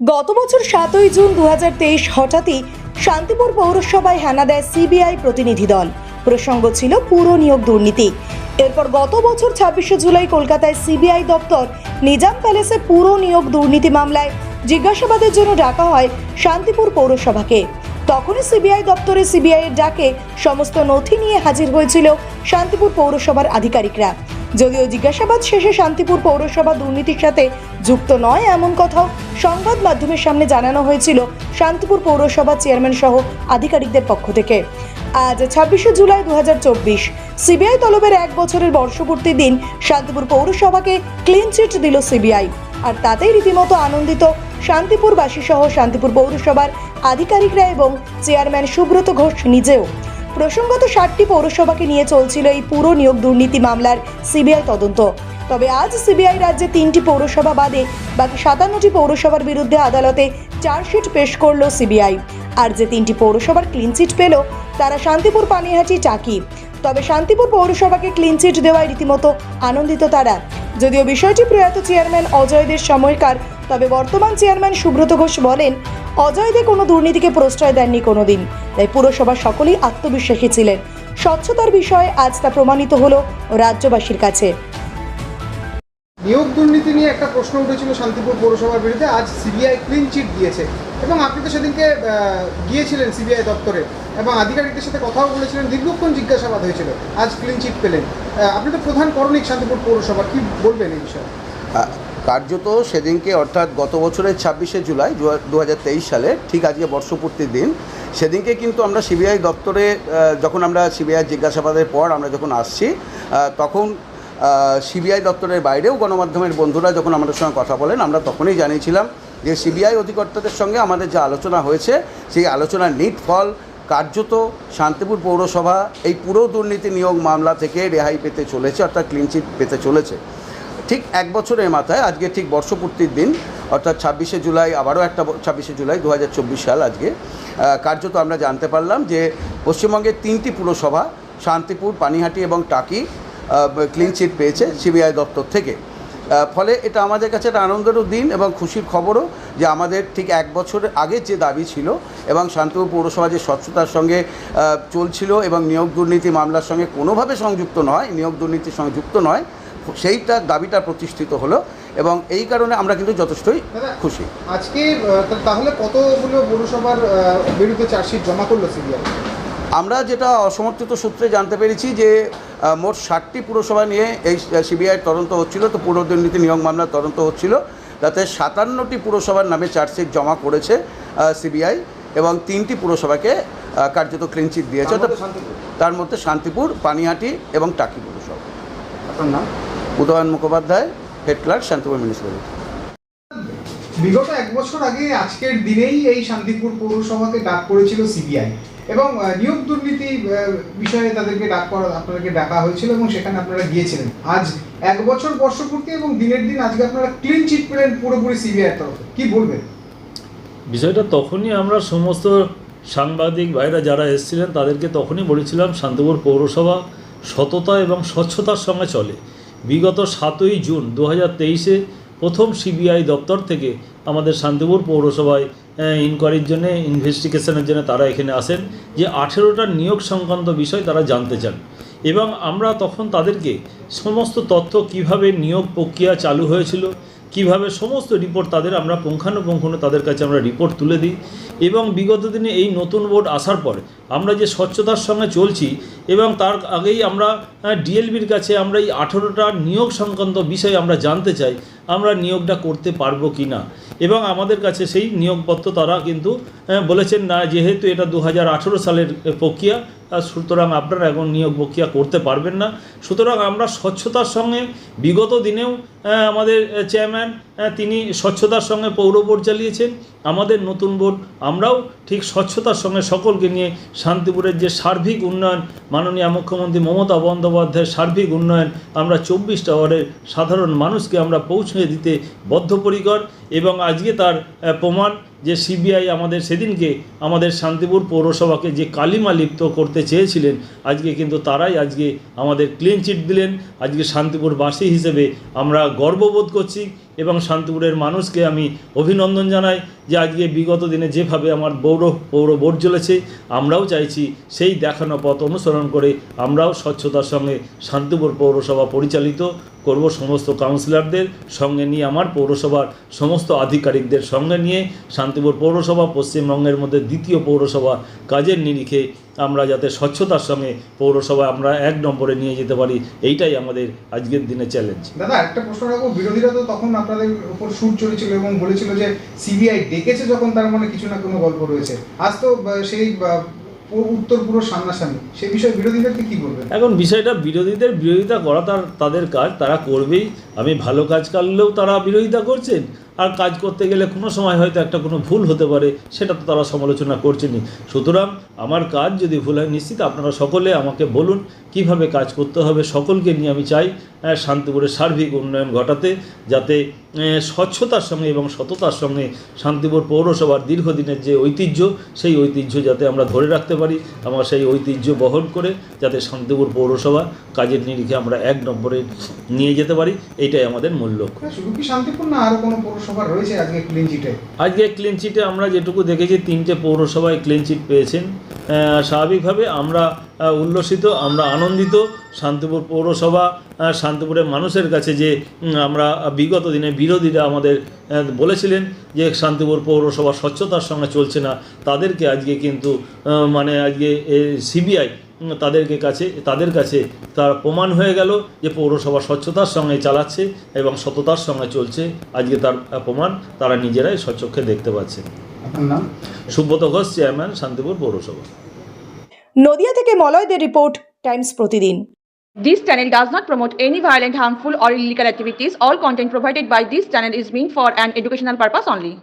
গত বছর সাতই জুন দুই হাজার তেইশ হঠাৎই শান্তিপুর পৌরসভায় হানা দেয় সিবিআই প্রতিনিধি দল। প্রসঙ্গ ছিল পুরো নিয়োগ দুর্নীতি। এরপর গত বছর ছাব্বিশে জুলাই কলকাতায় সিবিআই দপ্তর নিজাম প্যালেসে পুরো নিয়োগ দুর্নীতি মামলায় জিজ্ঞাসাবাদের জন্য ডাকা হয় শান্তিপুর পৌরসভাকে। তখনই সিবিআই দপ্তরে সিবিআই এর ডাকে সমস্ত নথি নিয়ে হাজির হয়েছিল শান্তিপুর পৌরসভার আধিকারিকরা। যদিও জিজ্ঞাসাবাদ শেষে শান্তিপুর পৌরসভা দুর্নীতির সাথে যুক্ত নয় এমন কথাও সংবাদ মাধ্যমের সামনে জানানো হয়েছিল শান্তিপুর পৌরসভা চেয়ারম্যান সহ আধিকারিকদের পক্ষ থেকে। আজ ছাব্বিশে জুলাই দু সিবিআই তলবের এক বছরের বর্ষপূর্তির দিন শান্তিপুর পৌরসভাকে ক্লিন চিট দিল সিবিআই। আর তাতেই রীতিমতো আনন্দিত শান্তিপুরবাসী সহ শান্তিপুর পৌরসভার আধিকারিকরা এবং চেয়ারম্যান সুব্রত ঘোষ নিজেও। প্রসঙ্গত ষাটটি পৌরসভাকে নিয়ে চলছিল এই পুরো নিয়োগ দুর্নীতি মামলার সিবিআই তদন্ত। তবে আজ সিবিআই রাজ্যে তিনটি পৌরসভা বাদে বাকি সাতান্নটি পৌরসভার বিরুদ্ধে আদালতে চার্জশিট পেশ করল সিবিআই। আর যে তিনটি পৌরসভার ক্লিনচিট পেল, তারা শান্তিপুর, পানিহাটি টাকি তবে শান্তিপুর পৌরসভাকে ক্লিনচিট দেওয়ায় রীতিমতো আনন্দিত তারা। যদিও বিষয়টি প্রয়াত চেয়ারম্যান অজয়দের সময়কার তবে বর্তমান চেয়ারম্যান সুব্রত ঘোষ বলেন অজয় দে কোনো দুর্নীতিকে প্রশ্রয় দেননি কোনোদিন তাই পুরসভার সকলেই আত্মবিশ্বাসী ছিলেন। স্বচ্ছতার বিষয়ে আজ তা প্রমাণিত হলো রাজ্যবাসীর কাছে। নিয়োগ দুর্নীতি নিয়ে একটা প্রশ্ন উঠেছিল শান্তিপুর পৌরসভার বিরুদ্ধে আজ সিবিআই ক্লিন চিট দিয়েছে। এবং আপনি তো সেদিনকে গিয়েছিলেন সিবিআই দপ্তরে এবং আধিকারিকদের সাথে কথাও বলেছিলেন দীর্ঘক্ষণ জিজ্ঞাসাবাদ হয়েছিল আজ ক্লিন চিট পেলেন। আপনি তো প্রধান করণিক শান্তিপুর পৌরসভা কি বলবেন এই বিষয়ে? কার্যত সেদিনকে অর্থাৎ গত বছরের ছাব্বিশে জুলাই দু হাজার তেইশ সালে, ঠিক আজকে বর্ষপূর্তির দিন, সেদিনকে কিন্তু আমরা সিবিআই দপ্তরে যখন আমরা সিবিআই জিজ্ঞাসাবাদের পর আমরা যখন আসছি তখন সিবিআই দপ্তরের বাইরেও গণমাধ্যমের বন্ধুরা যখন আমাদের সঙ্গে কথা বলেন, আমরা তখনই জানিয়েছিলাম যে সিবিআই অধিকর্তাদের সঙ্গে আমাদের যে আলোচনা হয়েছে, সেই আলোচনার নিট ফল কার্যত শান্তিপুর পৌরসভা এই পুরো দুর্নীতি নিয়োগ মামলা থেকে রেহাই পেতে চলেছে, অর্থাৎ ক্লিনচিট পেতে চলেছে। ঠিক এক বছরের মাথায়, আজকে ঠিক বর্ষপূর্তির দিন, অর্থাৎ ছাব্বিশে জুলাই, আবারও একটা ছাব্বিশে জুলাই দু হাজার চব্বিশ সাল আজকে। কার্যত আমরা জানতে পারলাম যে পশ্চিমবঙ্গের তিনটি পুরসভা, শান্তিপুর, পানিহাটি এবং টাকি ক্লিন চিট পেয়েছে সিবিআই দপ্তর থেকে। ফলে এটা আমাদের কাছে একটা আনন্দেরও দিন এবং খুশির খবরও যে আমাদের ঠিক এক বছর আগে যে দাবি ছিল এবং শান্তিপুর পৌরসভা যে স্বচ্ছতার সঙ্গে চলছিল এবং নিয়োগ দুর্নীতি মামলার সঙ্গে কোনোভাবে সংযুক্ত নয়, নিয়োগ দুর্নীতির সঙ্গে যুক্ত নয় সেইটা দাবিটা প্রতিষ্ঠিত হলো এবং এই কারণে আমরা কিন্তু যথেষ্টই খুশি। আজকে তাহলে কতগুলো পৌরসভার বিরুদ্ধে চার্জশিট জমা করল সিবিআই? আমরা যেটা অসমর্থিত সূত্রে জানতে পেরেছি যে মোট ষাটটি পুরসভা নিয়ে এই সিবিআইয়ের তদন্ত হচ্ছিল তো পুরো দুর্নীতি নিয়োগ মামলার তদন্ত হচ্ছিল। তাতে সাতান্নটি পুরসভার নামে চার্জশিট জমা করেছে সিবিআই এবং তিনটি পুরসভাকে কার্যত ক্লিনচিট দিয়েছে। তার মধ্যে শান্তিপুর। তার মধ্যে শান্তিপুর পানিহাটি এবং টাকি পুরসভা। আপনার নাম? Udayan Mukhopadhyay head clerk Shantipur municipality বিগত এক বছর আগে আজকের দিনেই এই শান্তিপুর পৌরসভাকে ডাক করেছিল সিবিআই। এবং নিয়োগ দুর্নীতি বিষয়ে তাদেরকে ডাক করা আপনাদেরকে ডাকা হয়েছিল এবং সেখানে আপনারা গিয়েছিলেন। আজ এক বছর বর্ষপূর্তি এবং দিনের দিন আজকে আপনারা ক্লিন চিট পেলেন পুরোপুরি সিবিআই তরফে কি বলবেন? বিষয়টা তখনই আমরা সমস্ত সাংবাদিক ভাইরা যারা এসেছিলেন তাদেরকে তখনই বলেছিলাম শান্তিপুর পৌরসভা সততা এবং স্বচ্ছতার সঙ্গে চলে। বিগত সাতই জুন দু হাজার তেইশে প্রথম সিবিআই দপ্তর থেকে আমাদের শান্তিপুর পৌরসভায় ইনকোয়ারির জন্য ইনভেস্টিগেশনের জন্য তারা এখানে আসেন যে আঠেরোটা নিয়োগ সংক্রান্ত বিষয় তারা জানতে চান। এবং আমরা তখন তাদেরকে সমস্ত তথ্য কীভাবে নিয়োগ প্রক্রিয়া চালু হয়েছিল কীভাবে সমস্ত রিপোর্ট তাদের আমরা পুঙ্খানুপুঙ্খানু তাদের কাছে আমরা রিপোর্ট তুলে দিই। এবং বিগত দিনে এই নতুন বোর্ড আসার পরে আমরা যে স্বচ্ছতার সঙ্গে চলছি এবং তার আগেই আমরা ডিএলবির কাছে আমরা এই আঠেরোটা নিয়োগ সংক্রান্ত বিষয়ে আমরা জানতে চাই। আমরা নিয়োগটা করতে পারব কি না এবং আমাদের কাছে সেই নিয়োগপত্র তারা কিন্তু বলেছেন না, যেহেতু এটা দু হাজার আঠেরো সালের প্রক্রিয়া সুতরাং আপনারা এখন নিয়োগ প্রক্রিয়া করতে পারবেন না। সুতরাং আমরা স্বচ্ছতার সঙ্গে, বিগত দিনেও আমাদের চেয়ারম্যান তিনি স্বচ্ছতার সঙ্গে পৌর বোর্ড চালিয়েছেন। আমাদের নতুন বোর্ড, আমরাও ঠিক স্বচ্ছতার সঙ্গে সকলকে নিয়ে শান্তিপুরের যে সার্বিক উন্নয়ন, মাননীয় মুখ্যমন্ত্রী মমতা বন্দ্যোপাধ্যায়ের সার্বিক উন্নয়ন, আমরা চব্বিশটা ওয়ার্ডের সাধারণ মানুষকে আমরা পৌঁছে দিতে বদ্ধপরিকর। এবং আজকে তার প্রমাণ যে সিবিআই আমাদের সেদিনকে আমাদের শান্তিপুর পৌরসভাকে যে কালিমা লিপ্ত করতে চেয়েছিলেন, আজকে কিন্তু তারাই আজকে আমাদের ক্লিন চিট দিলেন। আজকে শান্তিপুরবাসী হিসেবে আমরা গর্ববোধ করছি এবং শান্তিপুরের মানুষকে আমি অভিনন্দন জানাই যে আজকে বিগত দিনে যেভাবে আমার পৌর পৌর বোর্ড চলেছে আমরাও চাইছি সেই দেখানো পথ অনুসরণ করে আমরাও স্বচ্ছতার সঙ্গে শান্তিপুর পৌরসভা পরিচালিত করব। সমস্ত কাউন্সিলরদের সঙ্গে নিয়ে আমার পৌরসভার সমস্ত আধিকারিকদের সঙ্গে নিয়ে শান্তিপুর পৌরসভা পশ্চিমবঙ্গের মধ্যে দ্বিতীয় পৌরসভা কাজের নিরিখে আমরা যাতে স্বচ্ছতার সঙ্গে পৌরসভা আমরা এক নম্বরে নিয়ে যেতে পারি এইটাই আমাদের আজকের দিনে চ্যালেঞ্জ দাদা একটা প্রশ্ন রাখব বিরোধীরা তো তখন আপনাদের উপর সুর চলেছিল এবং বলেছিল যে সিবিআই ডেকেছে যখন তার মানে কিছু না কোনো গল্প রয়েছে। আজ তো সেই উত্তর পুরো সামনাসামনি। সেই বিষয়ে বিরোধীদেরকে কি বলবেন? এখন বিষয়টা বিরোধীদের বিরোধিতা করা তার তাদের কাজ তারা করবেই। আমি ভালো কাজ করলেও তারা বিরোধিতা করছেন। আর কাজ করতে গেলে কোনো সময় হয়তো একটা কোনো ভুল হতে পারে, সেটা তো তারা সমালোচনা করছেনি সুতরাং আমার কাজ যদি ভুল হয়, নিশ্চিত আপনারা সকলে আমাকে বলুন কীভাবে কাজ করতে হবে, সকলকে নিয়ে আমি চাই শান্তিপুরের সার্বিক উন্নয়ন ঘটাতে যাতে স্বচ্ছতার সঙ্গে এবং সততার সঙ্গে শান্তিপুর পৌরসভার দীর্ঘদিনের যে ঐতিহ্য সেই ঐতিহ্য যাতে আমরা ধরে রাখতে পারি আমরা সেই ঐতিহ্য বহন করে যাতে শান্তিপুর পৌরসভা কাজের নিরিখে আমরা এক নম্বরে নিয়ে যেতে পারি এটাই আমাদের মূল লক্ষ্য। শুধু কি শান্তিপূর্ণ না আরও কোনো পৌরসভা রয়েছে আজকে ক্লিন চিটে আজকে ক্লিন চিটে আমরা যেটুকু দেখেছি তিনটে পৌরসভায় ক্লিন চিট পেয়েছেন। স্বাভাবিকভাবে আমরা উল্লসিত আমরা আনন্দিত। শান্তিপুর পৌরসভা শান্তিপুরের মানুষের কাছে যে আমরা বিগত দিনে বিরোধীরা আমাদের বলেছিলেন যে শান্তিপুর পৌরসভা স্বচ্ছতার সঙ্গে চলছে না। তাদেরকে আজকে কিন্তু মানে আজকে সিবিআই তাদেরকে কাছে তাদের কাছে তার প্রমাণ হয়ে গেল যে পৌরসভা স্বচ্ছতার সঙ্গে চালাচ্ছে এবং সততার সঙ্গে চলছে। আজকে তার প্রমাণ তারা নিজেরাই স্বচক্ষে দেখতে পাচ্ছে সুব্রত ঘোষ চেয়ারম্যান শান্তিপুর পৌরসভা। নদিয়া থেকে মলয়দের রিপোর্ট টাইমস প্রতিদিন This channel does not promote any violent, harmful, or illegal activities. All content provided by this channel is meant for an educational purpose only.